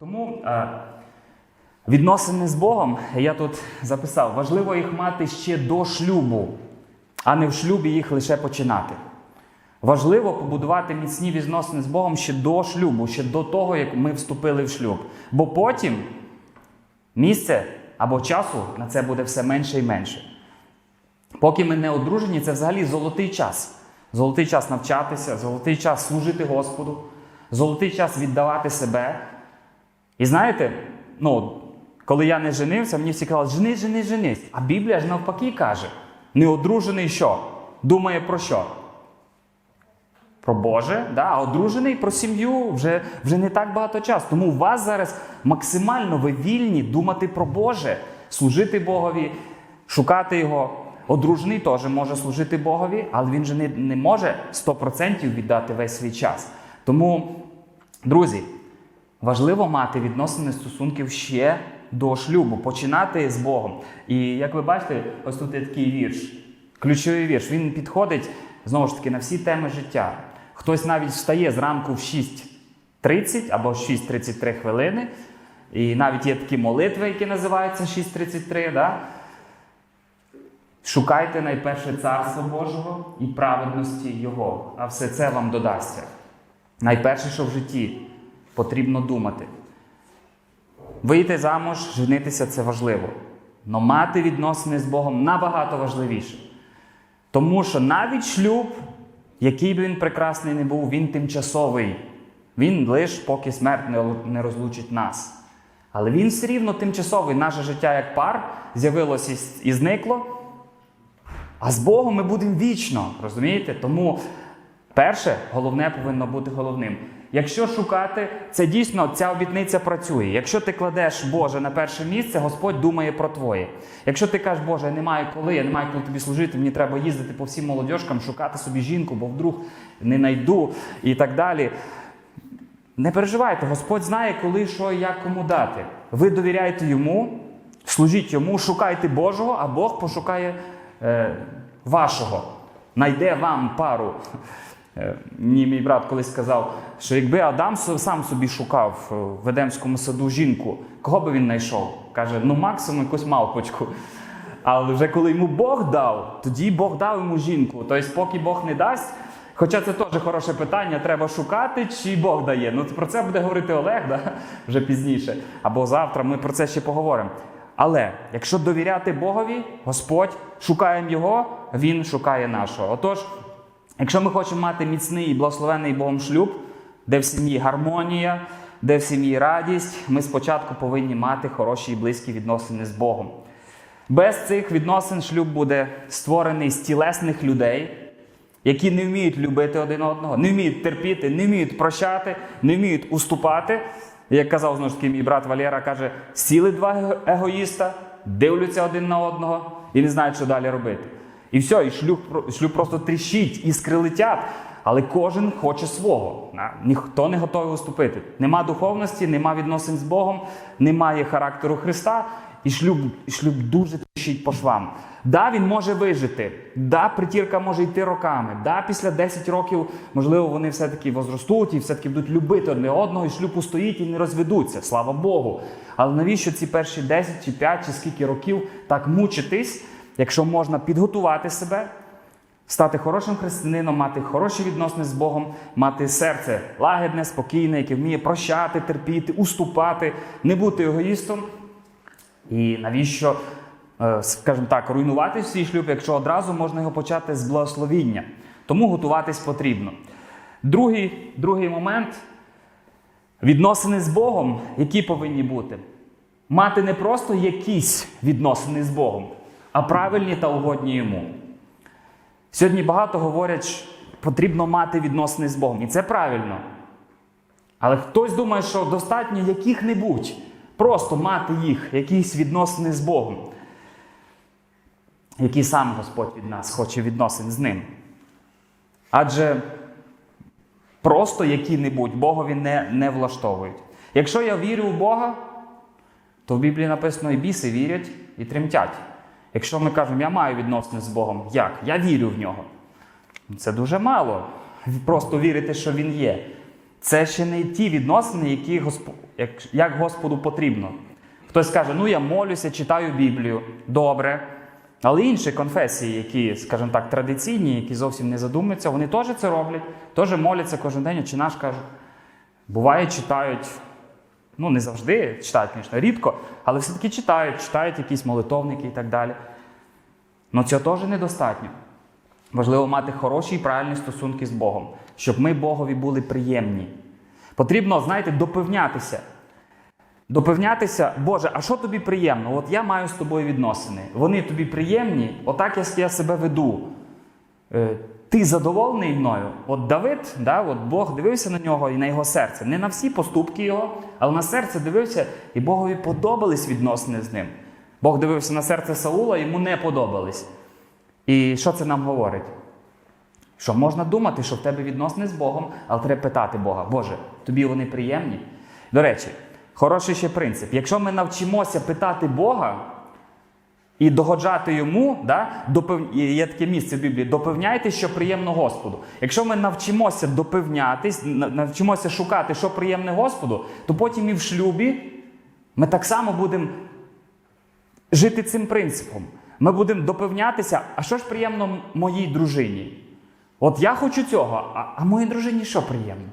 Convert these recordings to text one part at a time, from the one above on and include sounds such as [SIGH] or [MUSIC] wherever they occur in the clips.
Тому відносини з Богом я тут записав, важливо їх мати ще до шлюбу, а не в шлюбі їх лише починати. Важливо побудувати міцні відносини з Богом ще до шлюбу, ще до того, як ми вступили в шлюб. Бо потім місце або часу на це буде все менше і менше. Поки ми не одружені, це взагалі золотий час. Золотий час навчатися, золотий час служити Господу, золотий час віддавати себе. І знаєте, ну, коли я не женився, мені всі казали, женись, женись, женись. А Біблія ж навпаки каже: неодружений що? Думає про що? Про Боже, да? а одружений про сім'ю вже, вже не так багато часу. Тому у вас зараз максимально ви вільні думати про Боже, служити Богові, шукати Його. Одружений теж може служити Богові, але він же не, не може 100% віддати весь свій час. Тому, друзі, важливо мати відносини стосунків ще до шлюбу, починати з Богом. І як ви бачите, ось тут є такий вірш, ключовий вірш. Він підходить знову ж таки на всі теми життя. Хтось навіть встає зранку в 6.30 або 6.33 хвилини. І навіть є такі молитви, які називаються 6.33. Да? Шукайте найперше царство Божого і праведності Його, а все це вам додасться. Найперше, що в житті потрібно думати. Вийти замуж, женитися це важливо. Но мати відносини з Богом набагато важливіше. Тому що навіть шлюб, який би він прекрасний не був, він тимчасовий. Він лише поки смерть не- розлучить нас. Але він все рівно тимчасовий. Наше життя як пар з'явилося і зникло. А з Богом ми будемо вічно, розумієте? Тому перше, головне повинно бути головним. Якщо шукати, це дійсно ця обітниця працює. Якщо ти кладеш Боже на перше місце, Господь думає про твоє. Якщо ти кажеш, Боже, я не маю коли, я не маю коли тобі служити, мені треба їздити по всім молодіжкам, шукати собі жінку, бо вдруг не найду і так далі. Не переживайте, Господь знає, коли, що і як кому дати. Ви довіряйте йому, служіть йому, шукайте Божого, а Бог пошукає е, вашого. Найде вам пару. Мені мій брат колись сказав, що якби Адам сам собі шукав е, в Едемському саду жінку, кого би він знайшов? Каже, ну максимум якусь мавпочку. Але вже коли йому Бог дав, тоді Бог дав йому жінку. Тобто, поки Бог не дасть. Хоча це теж хороше питання, треба шукати, чи Бог дає. Ну про це буде говорити Олег да? [LAUGHS] вже пізніше. Або завтра ми про це ще поговоримо. Але якщо довіряти Богові, Господь шукаємо Його, Він шукає нашого. Отож, якщо ми хочемо мати міцний і благословений Богом шлюб, де в сім'ї гармонія, де в сім'ї радість, ми спочатку повинні мати хороші і близькі відносини з Богом. Без цих відносин шлюб буде створений з тілесних людей, які не вміють любити один одного, не вміють терпіти, не вміють прощати, не вміють уступати. Як казав знову ж таки мій брат Валера, каже: сіли два егоїста, дивляться один на одного і не знають, що далі робити. І все, і шлюб, шлюб просто тріщить, іскри летять, але кожен хоче свого. Ніхто не готовий уступити. Нема духовності, нема відносин з Богом, немає характеру Христа, і шлюб, шлюб дуже тріщить по швам. Да, він може вижити, да, притірка може йти роками. Да, після 10 років, можливо, вони все-таки возростуть і все-таки будуть любити одне одного, і шлюб устоїть і не розведуться. Слава Богу. Але навіщо ці перші 10 чи 5 чи скільки років так мучитись, якщо можна підготувати себе, стати хорошим християнином, мати хороші відносини з Богом, мати серце лагідне, спокійне, яке вміє прощати, терпіти, уступати, не бути егоїстом. І навіщо, е, скажімо так, руйнувати свій шлюб, якщо одразу можна його почати з благословіння. Тому готуватись потрібно. Другий, другий момент відносини з Богом, які повинні бути. Мати не просто якісь відносини з Богом, а правильні та угодні йому. Сьогодні багато говорять, що потрібно мати відносини з Богом. І це правильно. Але хтось думає, що достатньо яких-небудь, просто мати їх, якісь відносини з Богом, які сам Господь від нас хоче відносин з ним. Адже просто які-небудь Богові не, не влаштовують. Якщо я вірю в Бога, то в Біблії написано, і біси вірять і тремтять. Якщо ми кажемо, я маю відносини з Богом, як? Я вірю в нього. Це дуже мало. Просто вірити, що він є. Це ще не ті відносини, які Госп- як, Господу потрібно. Хтось скаже, ну я молюся, читаю Біблію. Добре. Але інші конфесії, які, скажімо так, традиційні, які зовсім не задумуються, вони теж це роблять, теж моляться кожен день, чи наш каже. Буває, читають, ну не завжди читають, звісно, рідко, але все-таки читають, читають якісь молитовники і так далі. Ну цього теж недостатньо. Важливо мати хороші і правильні стосунки з Богом, щоб ми Богові були приємні. Потрібно, знаєте, допевнятися. Допевнятися, Боже, а що тобі приємно? От я маю з тобою відносини. Вони тобі приємні, отак я, себе веду. Ти задоволений мною? От Давид, да, от Бог дивився на нього і на його серце. Не на всі поступки його, але на серце дивився, і Богові подобались відносини з ним. Бог дивився на серце Саула, йому не подобались. І що це нам говорить? Що можна думати, що в тебе відносини з Богом, але треба питати Бога, Боже, тобі вони приємні? До речі, хороший ще принцип. Якщо ми навчимося питати Бога і догоджати йому, да, допев... є таке місце в Біблії, допевняйте, що приємно Господу. Якщо ми навчимося допевнятись, навчимося шукати, що приємне Господу, то потім і в шлюбі ми так само будемо жити цим принципом. Ми будемо допевнятися, а що ж приємно моїй дружині? От я хочу цього, а, а моїй дружині що приємно?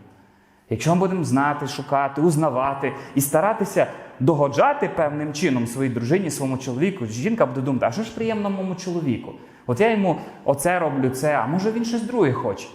Якщо ми будемо знати, шукати, узнавати і старатися догоджати певним чином своїй дружині, своєму чоловіку, жінка буде думати, а що ж приємно моєму чоловіку? От я йому оце роблю, це, а може він щось друге хоче,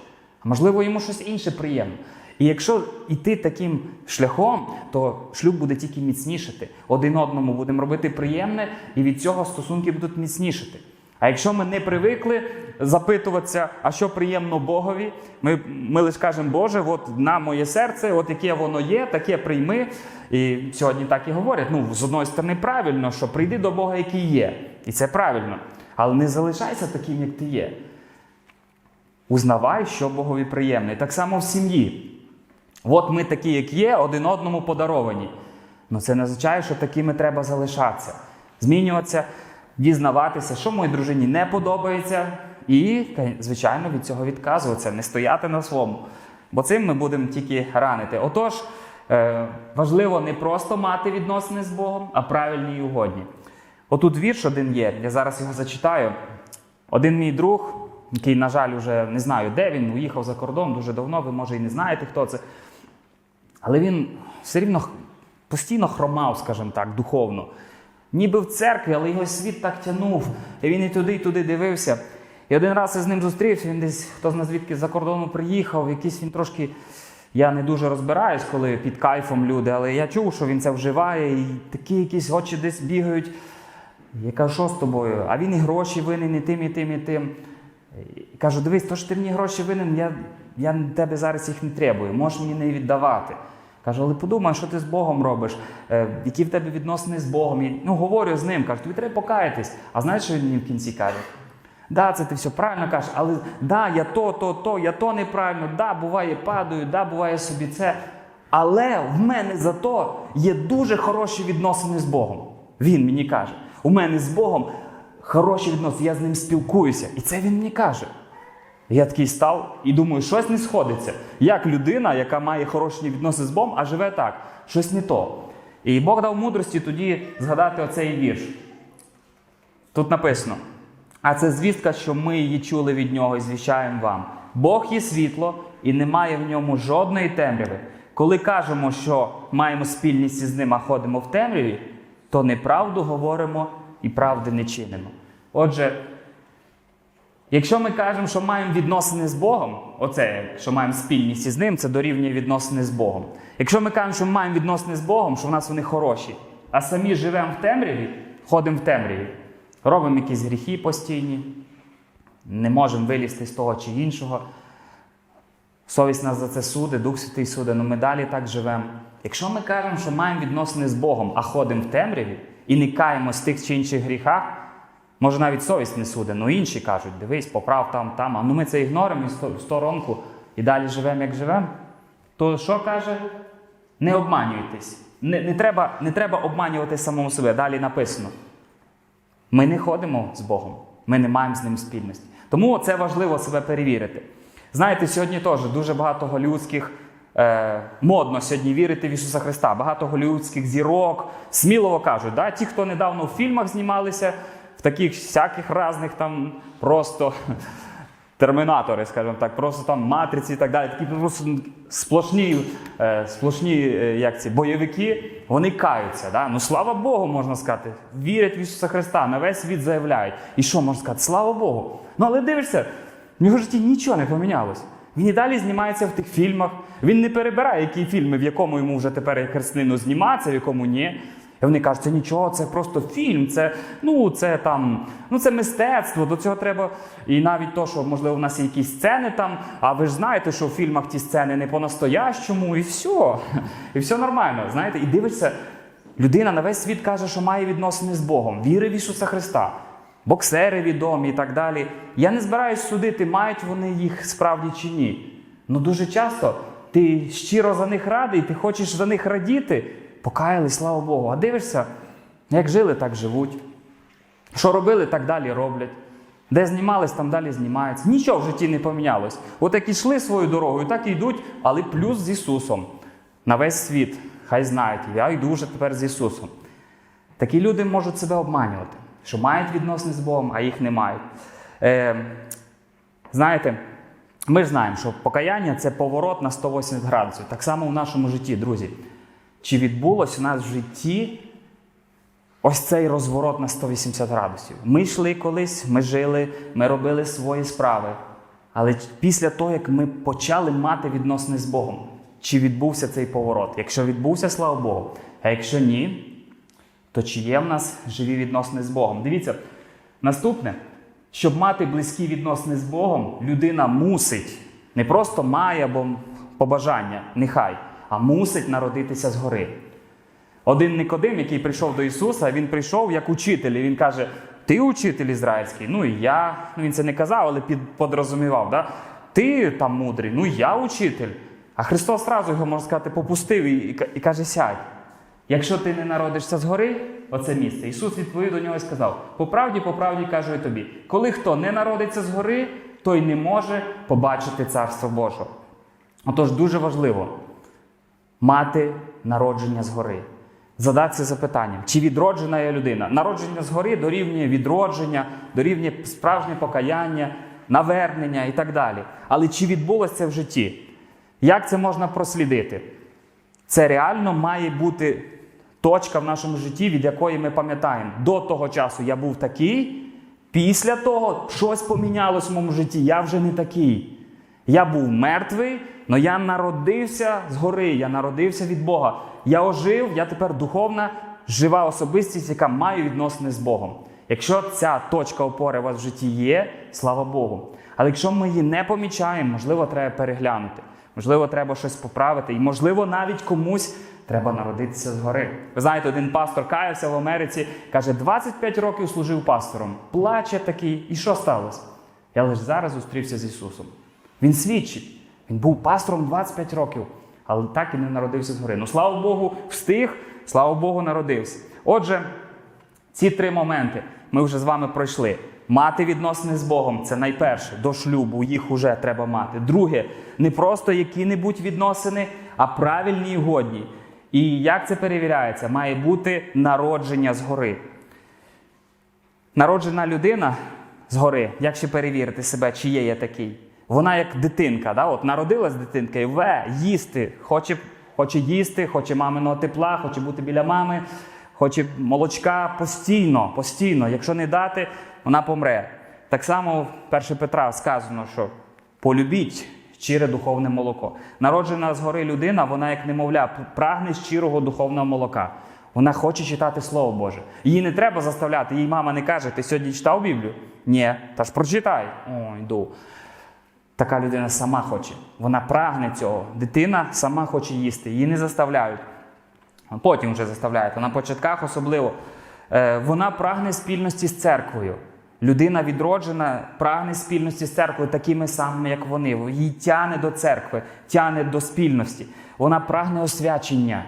а можливо йому щось інше приємно. І якщо йти таким шляхом, то шлюб буде тільки міцнішати. Один одному будемо робити приємне, і від цього стосунки будуть міцнішати. А якщо ми не привикли запитуватися, а що приємно Богові, ми, ми лише кажемо, Боже, от на моє серце, от яке воно є, таке прийми. І сьогодні так і говорять. Ну, з одної сторони, правильно, що прийди до Бога, який є. І це правильно. Але не залишайся таким, як ти є. Узнавай, що Богові приємне. Так само в сім'ї. От ми такі, як є, один одному подаровані. Ну це не означає, що такими треба залишатися. Змінюватися, дізнаватися, що моїй дружині не подобається, і, звичайно, від цього відказуватися, не стояти на своєму. Бо цим ми будемо тільки ранити. Отож, е, важливо не просто мати відносини з Богом, а правильні і угодні. Отут вірш один є, я зараз його зачитаю. Один мій друг, який, на жаль, вже не знаю, де він, уїхав за кордон дуже давно, ви може і не знаєте, хто це. Але він все рівно постійно хромав, скажімо так, духовно. Ніби в церкві, але його світ так тянув. І він і туди, і туди дивився. І один раз я з ним зустрівся, він десь хто зна звідки за кордону приїхав, якийсь він трошки. Я не дуже розбираюсь, коли під кайфом люди, але я чув, що він це вживає, і такі якісь очі десь бігають. Я кажу, що з тобою? А він і гроші винен, і тим, і тим, і тим. І кажу, дивись, то що ти мені гроші винен, я, я тебе зараз їх не требую, можеш мені не віддавати. Кажу, але подумай, що ти з Богом робиш, е, які в тебе відносини з Богом. І, ну, говорю з ним, кажу, тобі треба покаятись. А знаєш, що він мені в кінці каже? Да, це ти все правильно кажеш, але да, я то, то, то, я то неправильно, да, буває падаю, да, буває собі це. Але в мене зато є дуже хороші відносини з Богом. Він мені каже: у мене з Богом хороші відносини, я з ним спілкуюся. І це він мені каже. Я такий став і думаю, щось не сходиться. Як людина, яка має хороші відносини з Богом, а живе так, щось не то. І Бог дав мудрості тоді згадати оцей вірш. Тут написано: а це звістка, що ми її чули від нього і звіщаємо вам. Бог є світло, і немає в ньому жодної темряви. Коли кажемо, що маємо спільність із ним, а ходимо в темряві, то неправду говоримо і правди не чинимо. Отже, Якщо ми кажемо, що маємо відносини з Богом, оце, що маємо спільність із ним, це дорівнює відносини з Богом. Якщо ми кажемо, що ми маємо відносини з Богом, що в нас вони хороші, а самі живемо в темряві, ходимо в темряві, робимо якісь гріхи постійні, не можемо вилізти з того чи іншого. Совість нас за це суде, Дух Святий суде, ну ми далі так живемо. Якщо ми кажемо, що маємо відносини з Богом, а ходимо в темряві і не каємо з тих чи інших гріхах, може навіть совість не суде, ну інші кажуть, дивись, поправ там, там, а ну ми це ігноримо в сторонку і далі живемо, як живемо, то що каже? Не обманюйтесь. Не, не, треба, не треба обманювати самому себе. Далі написано. Ми не ходимо з Богом, ми не маємо з ним спільності. Тому це важливо себе перевірити. Знаєте, сьогодні теж дуже багато голівудських е, модно сьогодні вірити в Ісуса Христа. Багато голівудських зірок сміливо кажуть, да? ті, хто недавно в фільмах знімалися, таких всяких разних там просто термінатори, скажімо так, просто там матриці і так далі. Такі просто сплошні, е, сплошні е, як ці, бойовики, вони каються. Да? Ну слава Богу, можна сказати. Вірять в Ісуса Христа, на весь світ заявляють. І що можна сказати? Слава Богу. Ну але дивишся, в його житті нічого не помінялось. Він і далі знімається в тих фільмах. Він не перебирає, які фільми, в якому йому вже тепер хрестнину зніматися, в якому ні. І вони кажуть, це нічого, це просто фільм, це ну це там, ну це мистецтво. До цього треба. І навіть то, що можливо в нас є якісь сцени там. А ви ж знаєте, що в фільмах ті сцени не по-настоящому, і все. І все нормально. Знаєте, і дивишся, людина на весь світ каже, що має відносини з Богом, віри в Ісуса Христа. Боксери відомі і так далі. Я не збираюсь судити, мають вони їх справді чи ні. Ну дуже часто ти щиро за них радий, ти хочеш за них радіти, покаялись, слава Богу. А дивишся, як жили, так живуть. Що робили, так далі роблять. Де знімались, там далі знімаються. Нічого в житті не помінялось. От як ішли свою дорогою, так і йдуть, але плюс з Ісусом. На весь світ. Хай знають, я йду вже тепер з Ісусом. Такі люди можуть себе обманювати, що мають відносини з Богом, а їх не мають. Е, знаєте, ми ж знаємо, що покаяння це поворот на 180 градусів. Так само в нашому житті, друзі. Чи відбулося у нас в житті ось цей розворот на 180 градусів? Ми йшли колись, ми жили, ми робили свої справи. Але після того, як ми почали мати відносини з Богом, чи відбувся цей поворот? Якщо відбувся, слава Богу. А якщо ні, то чи є в нас живі відносини з Богом? Дивіться, наступне, щоб мати близькі відносини з Богом, людина мусить, не просто має або побажання, нехай, а мусить народитися згори. Один Никодим, який прийшов до Ісуса, він прийшов як учитель, і він каже: Ти учитель ізраїльський, ну і я. Ну він це не казав, але під, подрозумівав. Да? Ти там мудрий, ну і я учитель. А Христос одразу його, можна сказати, попустив і, і, і каже: сядь. Якщо ти не народишся згори, оце місце. Ісус відповів до нього і сказав: по правді, по правді кажу я тобі, коли хто не народиться згори, той не може побачити Царство Боже. Отож, дуже важливо мати народження згори. Задатися запитанням, чи відроджена я людина? Народження згори дорівнює відродження, дорівнює справжнє покаяння, навернення і так далі. Але чи відбулося це в житті? Як це можна прослідити? Це реально має бути точка в нашому житті, від якої ми пам'ятаємо, до того часу я був такий, після того щось помінялось в моєму житті, я вже не такий. Я був мертвий, але я народився згори, я народився від Бога. Я ожив, я тепер духовна, жива особистість, яка має відносини з Богом. Якщо ця точка опори у вас в житті є, слава Богу. Але якщо ми її не помічаємо, можливо, треба переглянути. Можливо, треба щось поправити, і, можливо, навіть комусь треба народитися згори. Ви знаєте, один пастор каявся в Америці, каже, 25 років служив пастором. Плаче такий. І що сталося? Я лише зараз зустрівся з Ісусом. Він свідчить. Він був пастором 25 років, але так і не народився згори. Ну, слава Богу, встиг, слава Богу, народився. Отже, ці три моменти ми вже з вами пройшли. Мати відносини з Богом це найперше. До шлюбу їх вже треба мати. Друге, не просто які-небудь відносини, а правильні і годні. І як це перевіряється? Має бути народження згори. Народжена людина згори, як ще перевірити себе, чи є я такий? Вона як дитинка, да? От народилась дитинка і ве, їсти, хоче, хоче їсти, хоче маминого тепла, хоче бути біля мами, хоче молочка постійно, постійно. Якщо не дати, вона помре. Так само в 1 Петра сказано, що полюбіть щире духовне молоко. Народжена згори людина, вона як немовля, прагне щирого духовного молока. Вона хоче читати Слово Боже. Її не треба заставляти. Їй мама не каже, ти сьогодні читав Біблію? Ні, та ж прочитай. О, йду. Така людина сама хоче. Вона прагне цього. Дитина сама хоче їсти, її не заставляють. Потім вже заставляють. На початках особливо. Е, Вона прагне спільності з церквою. Людина відроджена, прагне спільності з церквою такими самими, як вони. Її тяне до церкви, тяне до спільності. Вона прагне освячення.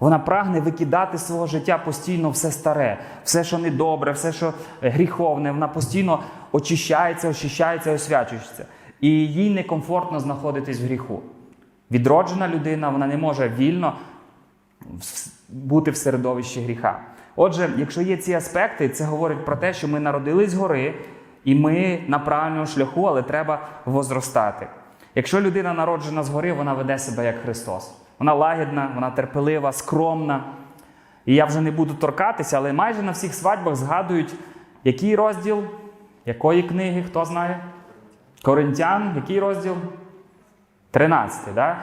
Вона прагне викидати свого життя постійно все старе, все, що недобре, все, що гріховне. Вона постійно очищається, очищається, освячується. І їй некомфортно знаходитись в гріху. Відроджена людина вона не може вільно бути в середовищі гріха. Отже, якщо є ці аспекти, це говорить про те, що ми народились згори, і ми на правильному шляху, але треба возростати. Якщо людина народжена згори, вона веде себе як Христос. Вона лагідна, вона терпелива, скромна. І я вже не буду торкатися, але майже на всіх свадьбах згадують, який розділ, якої книги, хто знає? Коринтян, який розділ? 13, да?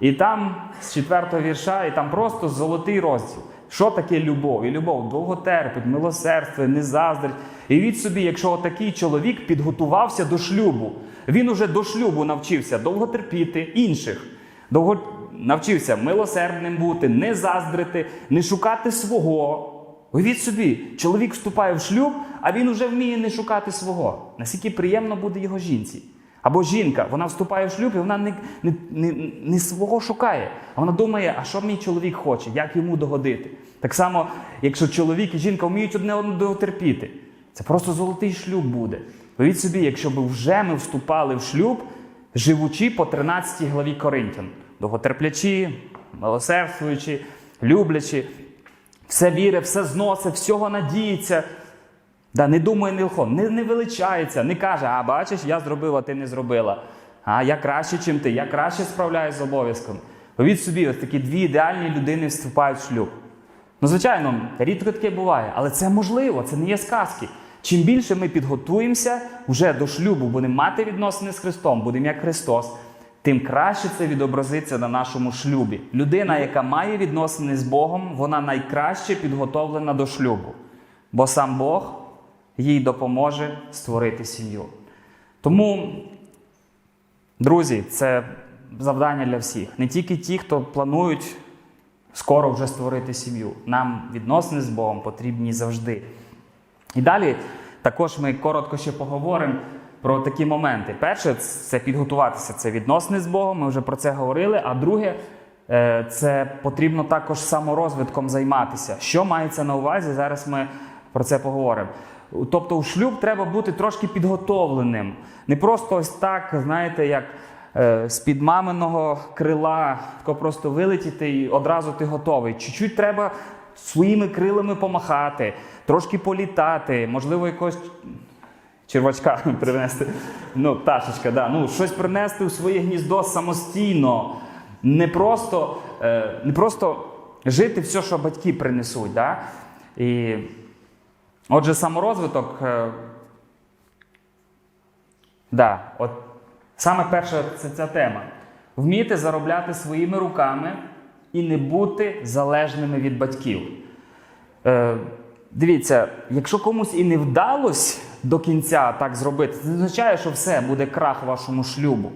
І там з 4 вірша, і там просто золотий розділ. Що таке любов? І любов довго терпить, милосердство, не заздрить. І від собі, якщо отакий чоловік підготувався до шлюбу, він уже до шлюбу навчився довго терпіти інших, довго навчився милосердним бути, не заздрити, не шукати свого. Уявіть собі, чоловік вступає в шлюб, а він уже вміє не шукати свого. Наскільки приємно буде його жінці. Або жінка, вона вступає в шлюб і вона не, не, не, не свого шукає. А вона думає, а що мій чоловік хоче, як йому догодити. Так само, якщо чоловік і жінка вміють одне одного терпіти, це просто золотий шлюб буде. Уявіть собі, якщо б вже ми вступали в шлюб, живучи по 13 главі Коринтян, довготерплячі, милосердствуючи, люблячи, все вірить, все зносить, всього надіється. Да, не думає не лхо, не, не величається, не каже, а бачиш, я зробив, а ти не зробила. А я краще, чим ти, я краще справляюсь з обов'язком. Повіть собі, ось такі дві ідеальні людини вступають в шлюб. Ну, звичайно, рідко таке буває, але це можливо, це не є сказки. Чим більше ми підготуємося вже до шлюбу, будемо мати відносини з Христом, будемо як Христос, тим краще це відобразиться на нашому шлюбі. Людина, яка має відносини з Богом, вона найкраще підготовлена до шлюбу. Бо сам Бог їй допоможе створити сім'ю. Тому, друзі, це завдання для всіх. Не тільки ті, хто планують скоро вже створити сім'ю. Нам відносини з Богом потрібні завжди. І далі також ми коротко ще поговоримо про такі моменти. Перше, це підготуватися, це відносини з Богом, ми вже про це говорили. А друге, е, це потрібно також саморозвитком займатися. Що мається на увазі? Зараз ми про це поговоримо. Тобто, у шлюб треба бути трошки підготовленим. Не просто ось так, знаєте, як е, з-під маминого крила, просто вилетіти і одразу ти готовий. Чуть-чуть треба своїми крилами помахати, трошки політати, можливо, якось червачка [LAUGHS] принести. Ну, пташечка, да. ну, щось принести у своє гніздо самостійно. Не просто, е, не просто жити все, що батьки принесуть. Да? І, отже, саморозвиток. Е, да, от саме перша це ця тема. Вміти заробляти своїми руками і не бути залежними від батьків. Е, дивіться, якщо комусь і не вдалося до кінця так зробити, це не означає, що все буде крах вашому шлюбу.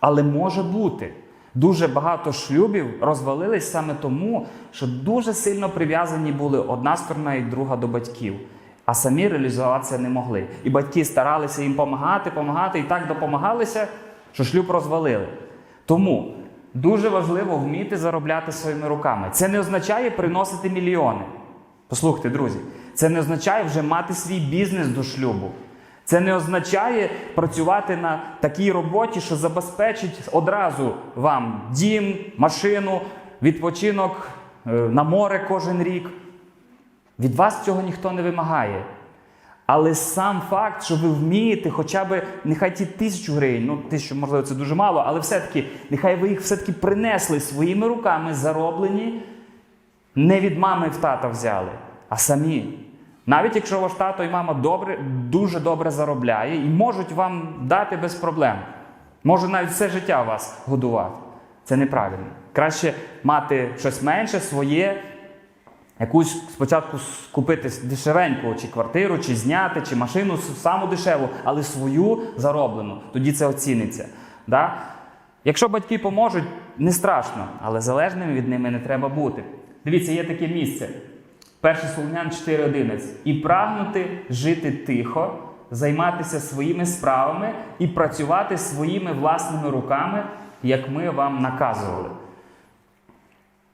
Але може бути. Дуже багато шлюбів розвалились саме тому, що дуже сильно прив'язані були одна сторона і друга до батьків, а самі реалізуватися не могли. І батьки старалися їм допомагати, допомагати, і так допомагалися, що шлюб розвалили. Тому дуже важливо вміти заробляти своїми руками. Це не означає приносити мільйони. Послухайте, друзі, це не означає вже мати свій бізнес до шлюбу. Це не означає працювати на такій роботі, що забезпечить одразу вам дім, машину, відпочинок е, на море кожен рік. Від вас цього ніхто не вимагає. Але сам факт, що ви вмієте хоча б нехай ті тисячу гривень, ну тисячу, можливо, це дуже мало, але все-таки, нехай ви їх все-таки принесли своїми руками, зароблені, не від мами в тата взяли, а самі. Навіть якщо ваш тато і мама добре, дуже добре заробляє і можуть вам дати без проблем. Можуть навіть все життя вас годувати. Це неправильно. Краще мати щось менше, своє, якусь спочатку купити дешевеньку, чи квартиру, чи зняти, чи машину саму дешеву, але свою зароблену. Тоді це оціниться. Да? Якщо батьки поможуть, не страшно, але залежними від ними не треба бути. Дивіться, є таке місце. 1 Солонян 4.11. І прагнути жити тихо, займатися своїми справами і працювати своїми власними руками, як ми вам наказували.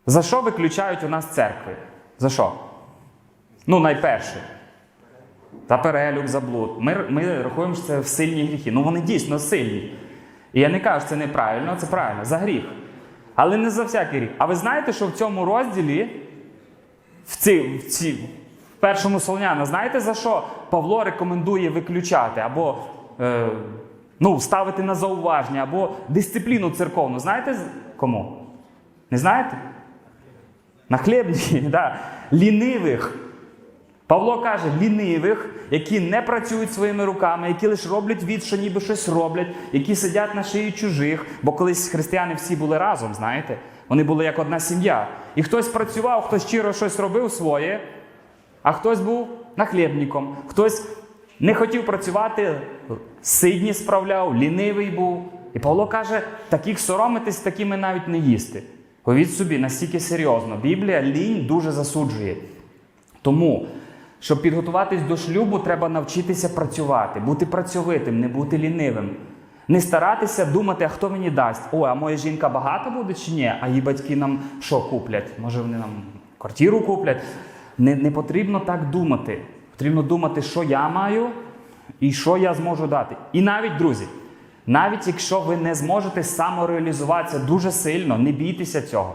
За що виключають у нас церкви? За що? Ну, найперше. За перелюб, за блуд. Ми, ми рахуємо, що це в сильні гріхи. Ну вони дійсно сильні. І я не кажу, що це неправильно, це правильно, за гріх. Але не за всякий рік. А ви знаєте, що в цьому розділі, в, ці, в, ці, в першому Солоняна, знаєте за що Павло рекомендує виключати або е, ну, ставити на зауваження, або дисципліну церковну? Знаєте кому? Не знаєте? На хлібні, [LAUGHS] да. лінивих. Павло каже, лінивих, які не працюють своїми руками, які лише роблять від, що ніби щось роблять, які сидять на шиї чужих, бо колись християни всі були разом, знаєте? Вони були як одна сім'я. І хтось працював, хтось щиро щось робив своє, а хтось був нахлєбником, хтось не хотів працювати, сидні справляв, лінивий був. І Павло каже, таких соромитись, такими навіть не їсти. Повіть собі, настільки серйозно. Біблія лінь дуже засуджує. Тому, щоб підготуватись до шлюбу, треба навчитися працювати, бути працьовитим, не бути лінивим. Не старатися думати, а хто мені дасть. О, а моя жінка багата буде чи ні? А її батьки нам що куплять? Може, вони нам квартиру куплять? Не, не потрібно так думати. Потрібно думати, що я маю і що я зможу дати. І навіть, друзі, навіть якщо ви не зможете самореалізуватися дуже сильно, не бійтеся цього.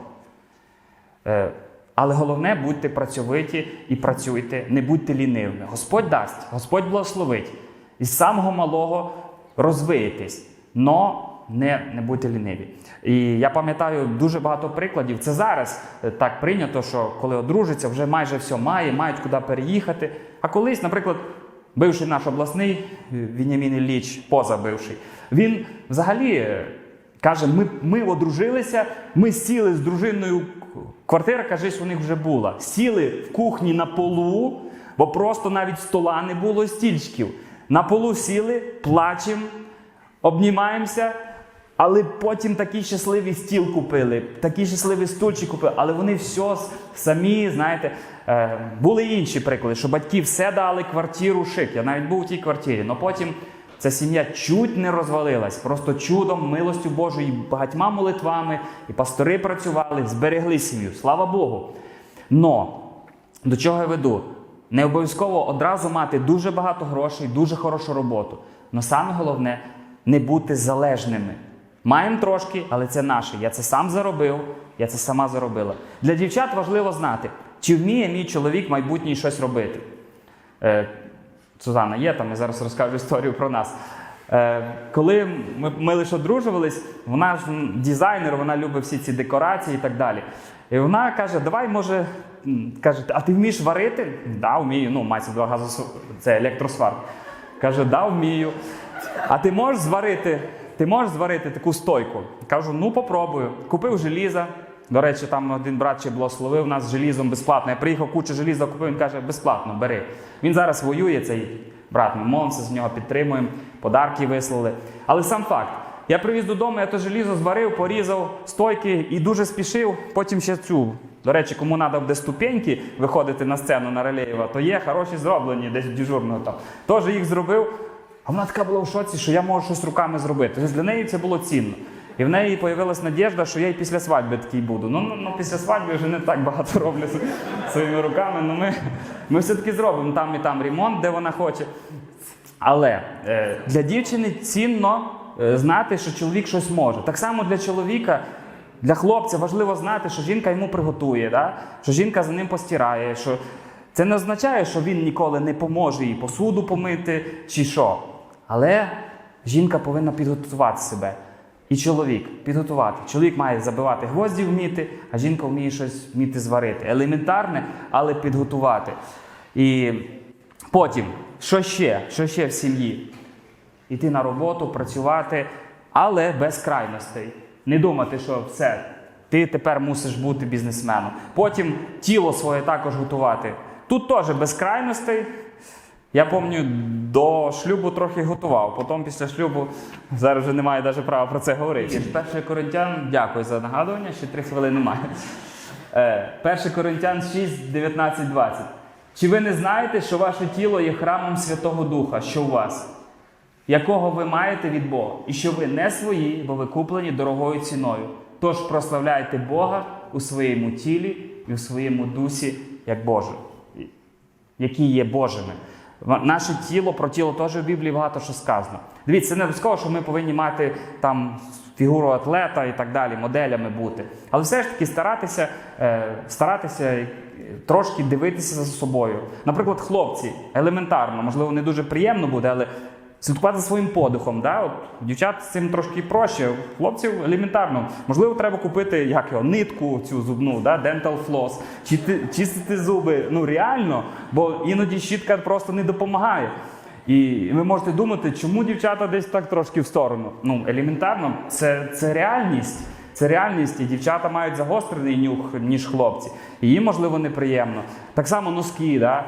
Е, Але головне, будьте працьовиті і працюйте, не будьте лінивими. Господь дасть, Господь благословить. І з самого малого розвиєтесь, но не, не будьте ліниві. І я пам'ятаю дуже багато прикладів. Це зараз е, так прийнято, що коли одружиться, вже майже все має, мають куди переїхати. А колись, наприклад, бивший наш обласний е, Вінямін Ілліч, позабивший, він взагалі. е, Каже, ми, ми одружилися, ми сіли з дружиною. Квартира, кажись, у них вже була. Сіли в кухні на полу, бо просто навіть стола не було стільчиків. На полу сіли, плачемо, обнімаємося, але потім такий щасливий стіл купили, такий щасливий стульчик купили, але вони все самі, знаєте, е, були інші приклади, що батьки все дали квартиру шик. Я навіть був у тій квартирі, але потім. Ця сім'я чуть не розвалилась, просто чудом, милостю Божою, і багатьма молитвами, і пастори працювали, зберегли сім'ю. Слава Богу. Но до чого я веду? Не обов'язково одразу мати дуже багато грошей, дуже хорошу роботу. Но саме головне не бути залежними. Маємо трошки, але це наше. Я це сам заробив, я це сама заробила. Для дівчат важливо знати, чи вміє мій чоловік майбутній щось робити. Е, Сузанна є там, я зараз розкажу історію про нас. Е, коли ми, ми лише одружувались, вона ж дизайнер, вона любить всі ці декорації і так далі. І вона каже: давай, може, каже, а ти вмієш варити? Да, вмію. Ну, мається до газу, це електросвар. Каже, да, вмію. А ти можеш зварити, ти можеш зварити таку стойку? Кажу, ну попробую. Купив желіза. До речі, там один брат ще благословив нас желізом безплатно. Я приїхав кучу желіза купив, він каже, безплатно, бери. Він зараз воює, цей брат. Ми молимося з нього, підтримуємо, подарки вислали. Але сам факт. Я привіз додому, я то желізо зварив, порізав стойки і дуже спішив. Потім ще цю. До речі, кому треба буде ступеньки виходити на сцену на Релеєва, то є хороші зроблені, десь дежурного там. Теж їх зробив. А вона така була в шоці, що я можу щось руками зробити. Тобто для неї це було цінно. І в неї з'явилася надіжда, що я і після свадьби такий буду. Ну, ну, ну після свадьби вже не так багато роблю своїми руками. Ну ми, ми все-таки зробимо там і там ремонт, де вона хоче. Але е, для дівчини цінно знати, що чоловік щось може. Так само для чоловіка, для хлопця важливо знати, що жінка йому приготує, да? що жінка за ним постирає. Що... Це не означає, що він ніколи не поможе їй посуду помити чи що. Але жінка повинна підготувати себе. І чоловік підготувати. Чоловік має забивати гвозді вміти, а жінка вміє щось вміти зварити. Елементарне, але підготувати. І потім, що ще? Що ще в сім'ї? Іти на роботу, працювати, але без крайностей. Не думати, що все, ти тепер мусиш бути бізнесменом. Потім тіло своє також готувати. Тут теж без крайностей. Я пам'ятаю, до шлюбу трохи готував. Потім після шлюбу зараз вже немає навіть права про це говорити. Перший Коринтян, дякую за нагадування, ще три хвилини немає. Е, 1 Коринтян 6, 19, 20. Чи ви не знаєте, що ваше тіло є храмом Святого Духа, що у вас, якого ви маєте від Бога, і що ви не свої, бо ви куплені дорогою ціною? Тож прославляйте Бога у своєму тілі і у своєму дусі, як Боже, які є Божими. Наше тіло про тіло теж в Біблії багато що сказано. Дивіться, це не обов'язково, що ми повинні мати там фігуру атлета і так далі, моделями бути. Але все ж таки старатися, е, старатися е, трошки дивитися за собою. Наприклад, хлопці, елементарно, можливо, не дуже приємно буде, але слідкувати за своїм подихом. Да? От, дівчат з цим трошки проще. Хлопців елементарно. Можливо, треба купити як його, нитку цю зубну, да? dental floss, чи чистити зуби. Ну реально, бо іноді щітка просто не допомагає. І ви можете думати, чому дівчата десь так трошки в сторону. Ну, елементарно, це, це реальність. Це реальність, і дівчата мають загострений нюх, ніж хлопці. І їм, можливо, неприємно. Так само носки, да?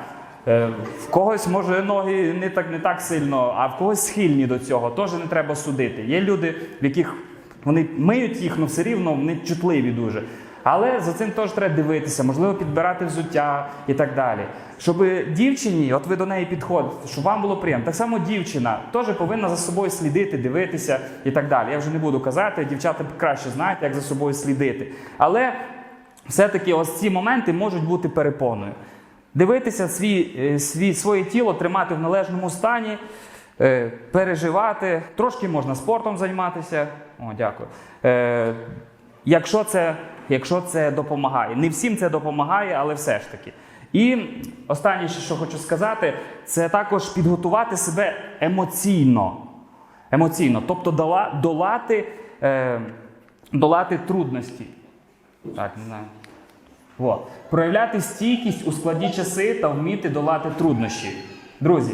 Е, в когось може ноги не так, не так сильно, а в когось схильні до цього. Теж не треба судити. Є люди, в яких вони миють їх, але все рівно вони чутливі дуже. Але за цим теж треба дивитися, можливо, підбирати взуття і так далі. Щоб дівчині, от ви до неї підходите, щоб вам було приємно. Так само дівчина теж повинна за собою слідити, дивитися і так далі. Я вже не буду казати, дівчата краще знають, як за собою слідити. Але все-таки ось ці моменти можуть бути перепоною. Дивитися свій, е, свій, своє тіло, тримати в належному стані, е, переживати. Трошки можна спортом займатися. О, дякую. Е, якщо, це, якщо це допомагає. Не всім це допомагає, але все ж таки. І останнє, що хочу сказати, це також підготувати себе емоційно. Емоційно, тобто дола- долати, е, долати трудності. Так, не знаю. От. Проявляти стійкість у складні часи та вміти долати труднощі. Друзі,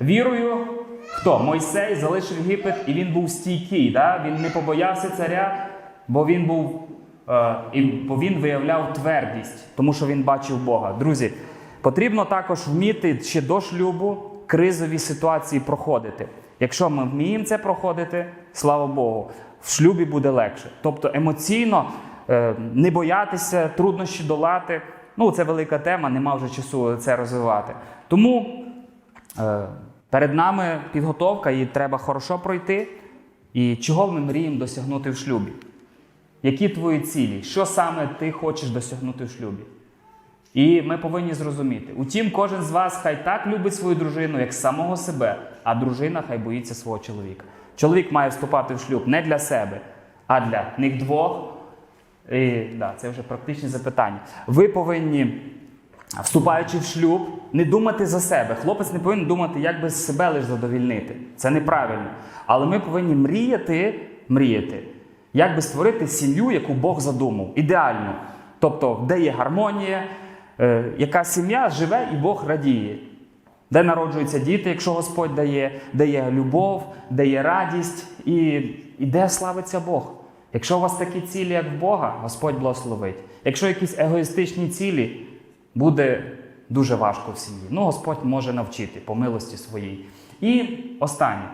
вірою, хто? Мойсей залишив Єгипет і він був стійкий. Да? Він не побоявся царя, бо він був е, і, бо він виявляв твердість, тому що він бачив Бога. Друзі, потрібно також вміти ще до шлюбу кризові ситуації проходити. Якщо ми вміємо це проходити, слава Богу, в шлюбі буде легше. Тобто емоційно не боятися, труднощі долати. Ну, це велика тема, нема вже часу це розвивати. Тому е, перед нами підготовка, її треба хорошо пройти. І чого ми мріємо досягнути в шлюбі? Які твої цілі? Що саме ти хочеш досягнути в шлюбі? І ми повинні зрозуміти. Утім, кожен з вас хай так любить свою дружину, як самого себе, а дружина хай боїться свого чоловіка. Чоловік має вступати в шлюб не для себе, а для них двох. І да, це вже практичні запитання. Ви повинні, вступаючи в шлюб, не думати за себе. Хлопець не повинен думати, як би себе лише задовільнити. Це неправильно. Але ми повинні мріяти, мріяти, як би створити сім'ю, яку Бог задумав. Ідеально. Тобто, де є гармонія, е, яка сім'я живе і Бог радіє. Де народжуються діти, якщо Господь дає, де є любов, де є радість і, і де славиться Бог. Якщо у вас такі цілі, як в Бога, Господь благословить. Якщо якісь егоїстичні цілі, буде дуже важко в сім'ї. Ну, Господь може навчити по милості своїй. І останнє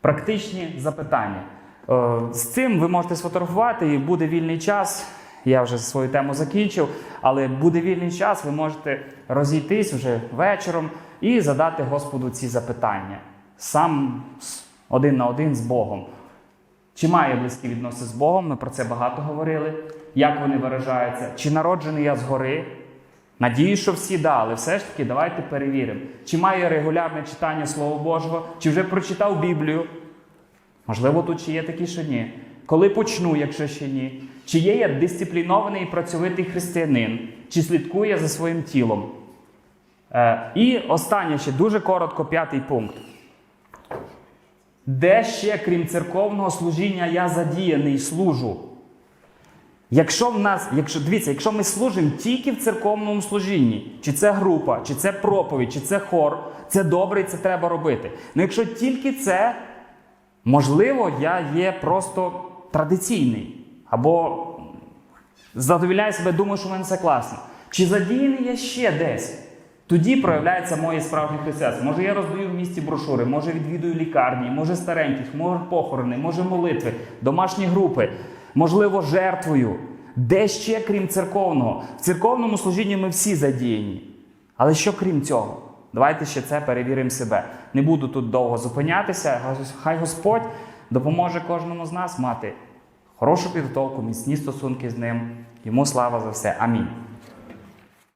практичні запитання. Е, З цим ви можете сфотографувати, і буде вільний час. Я вже свою тему закінчив, але буде вільний час, ви можете розійтись вже вечором і задати Господу ці запитання. Сам один на один з Богом. Чи має близькі відносини з Богом? Ми про це багато говорили. Як вони виражаються? Чи народжений я згори? Надію, що всі да, але все ж таки давайте перевіримо. Чи має регулярне читання Слова Божого, чи вже прочитав Біблію? Можливо, тут ще є такі, що ні. Коли почну, якщо ще ні. Чи є я дисциплінований і працьовитий християнин, чи слідкує за своїм тілом? Е, і останнє ще дуже коротко, п'ятий пункт. Де ще, крім церковного служіння, я задіяний служу? Якщо в нас, якщо дивіться, якщо ми служимо тільки в церковному служінні, чи це група, чи це проповідь, чи це хор, це добре і це треба робити. Ну якщо тільки це, можливо, я є просто традиційний. Або задовільняю себе, думаю, що в мене все класно. Чи задіяний я ще десь? Тоді проявляється моє справжнє християнство. Може, я роздаю в місті брошури, може відвідую лікарні, може стареньких, може похорони, може молитви, домашні групи, можливо, жертвою. Де ще, крім церковного? В церковному служінні ми всі задіяні. Але що крім цього? Давайте ще це перевіримо себе. Не буду тут довго зупинятися. Хай Господь допоможе кожному з нас мати хорошу підготовку, міцні стосунки з ним. Йому слава за все. Амінь.